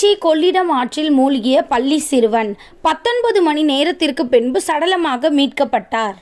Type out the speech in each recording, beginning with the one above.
திருச்சி கொள்ளிடம் ஆற்றில் மூழ்கிய பள்ளி சிறுவன் பத்தொன்பது மணி நேரத்திற்கு பின்பு சடலமாக மீட்கப்பட்டார்.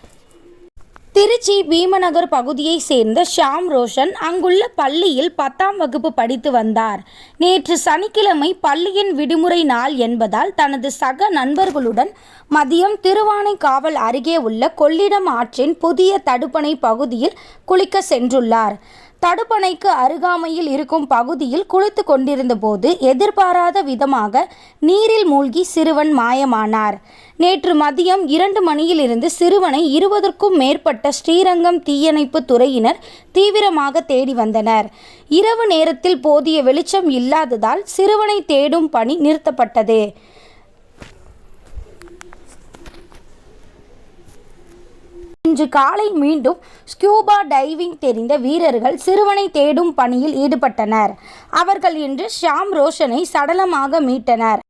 திருச்சி பீமநகர் பகுதியைச் சேர்ந்த ஷாம் ரோஷன் அங்குள்ள பள்ளியில் பத்தாம் வகுப்பு படித்து வந்தார். நேற்று சனிக்கிழமை பள்ளியின் விடுமுறை நாள் என்பதால் தனது சக நண்பர்களுடன் மதியம் திருவானைக்காவல் அருகே உள்ள கொள்ளிடம் ஆற்றின் புதிய தடுப்பணை பகுதியில் குளிக்க சென்றுள்ளார். தடுப்பணைக்கு அருகாமையில் இருக்கும் பகுதியில் குளித்து கொண்டிருந்த போது எதிர்பாராத விதமாக நீரில் மூழ்கி சிறுவன் மாயமானார். நேற்று மதியம் இரண்டு மணியிலிருந்து சிறுவனை இருபதற்கும் மேற்பட்ட ஸ்ரீரங்கம் தீயணைப்பு துறையினர் தீவிரமாக தேடி வந்தனர். இரவு நேரத்தில் போதிய வெளிச்சம் இல்லாததால் சிறுவனை தேடும் பணி நிறுத்தப்பட்டது. இன்று காலை மீண்டும் ஸ்கியூபா டைவிங் தெரிந்த வீரர்கள் சிறுவனை தேடும் பணியில் ஈடுபட்டனர். அவர்கள் இன்று ஷாம் ரோஷனை சடலமாக மீட்டனர்.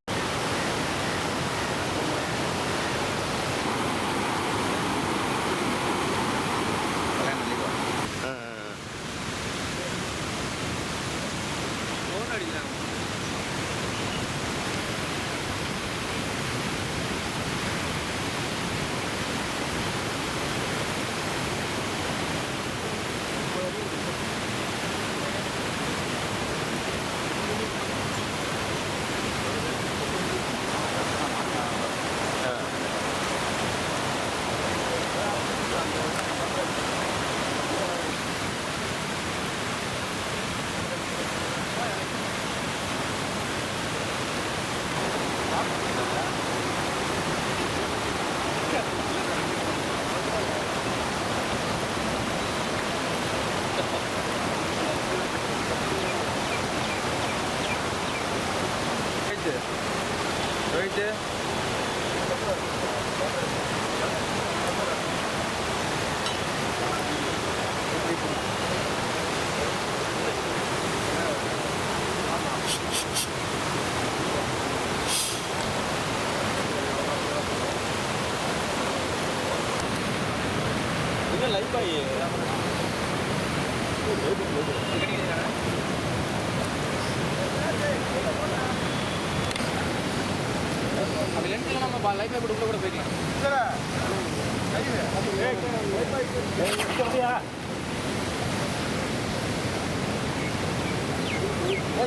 Right there. இன்னும் லைஃப் ஆகி நம்ம லைஃப் கூட உள்ள கூட போய்க்கலாம்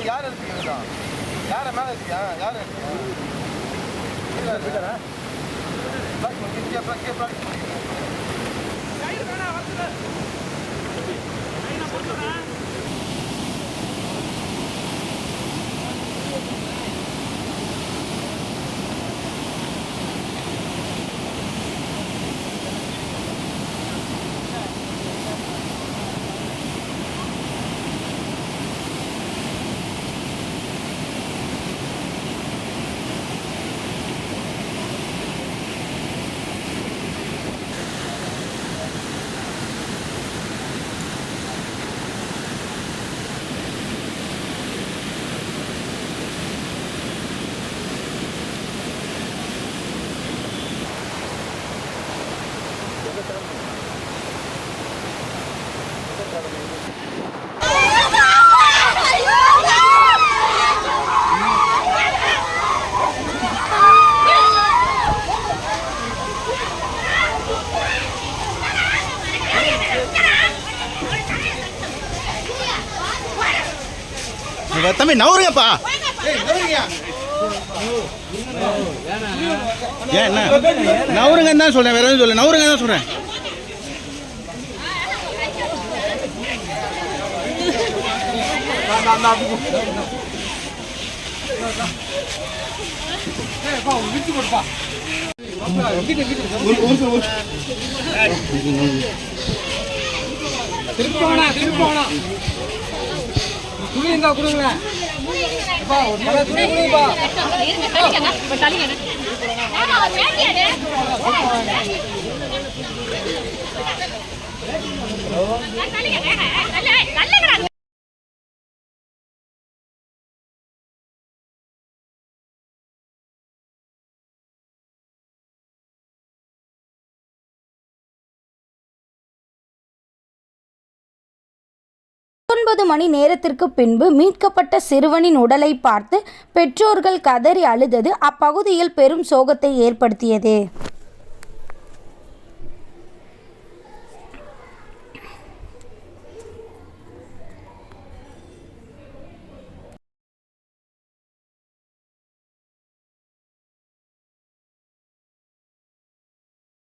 யார் இருக்கீங்க யார மேல இருக்கியா யார் இருக்கீங்க தம்பி நவருங்கப்பா. ஏன் என்ன? நவருங்கன்னு தான் சொல்றேன் வேற எதுவும் சொல்ல நவருங்க தான் சொல்றேன். திருப்போனா திருப்போனா துணி இருந்தா கொடுங்களேன் அப்பா, ஒன்பது மணி நேரத்திற்கு பின்பு மீட்கப்பட்ட சிறுவனின் உடலை பார்த்து பெற்றோர்கள் கதறி அழுதது அப்பகுதியில் பெரும் சோகத்தை ஏற்படுத்தியது.